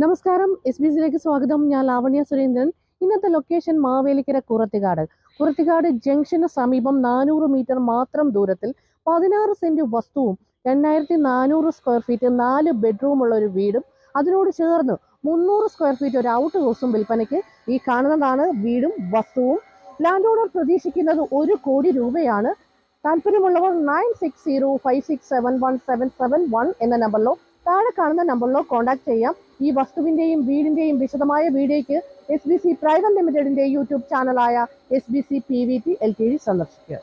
നമസ്കാരം. S B സിയിലേക്ക് സ്വാഗതം. ഞാൻ ലാവണ്യ സുരേന്ദ്രൻ. ഇന്നത്തെ ലൊക്കേഷൻ മാവേലിക്കര കുറത്തിക്കാട് കുറത്തിക്കാട് ജംഗ്ഷന് സമീപം നാനൂറ് മീറ്റർ മാത്രം ദൂരത്തിൽ പതിനാറ് സെന്റ് വസ്തുവും രണ്ടായിരത്തി നാനൂറ് സ്ക്വയർ ഫീറ്റ് നാല് ബെഡ്റൂം ഉള്ള ഒരു വീടും അതിനോട് ചേർന്ന് മുന്നൂറ് സ്ക്വയർ ഫീറ്റ് ഒരു ഔട്ട് ഹൗസും വിൽപ്പനയ്ക്ക് ഈ കാണുന്നതാണ് വീടും വസ്തുവും. ലാൻഡ് ഓണർ പ്രതീക്ഷിക്കുന്നത് ഒരു കോടി രൂപയാണ്. താല്പര്യമുള്ളവർ nine six zero five six seven one seven seven one എന്ന നമ്പറിലോ താഴെ കാണുന്ന നമ്പറിലോ കോൺടാക്ട് ചെയ്യാം. ഈ വസ്തുവിന്റെയും വീടിന്റെയും വിശദമായ വീഡിയോയ്ക്ക് എസ് ബി സി പ്രൈവറ്റ് ലിമിറ്റഡിന്റെ YouTube ചാനലായ S B C P V T L T D സന്ദർശിക്കുക.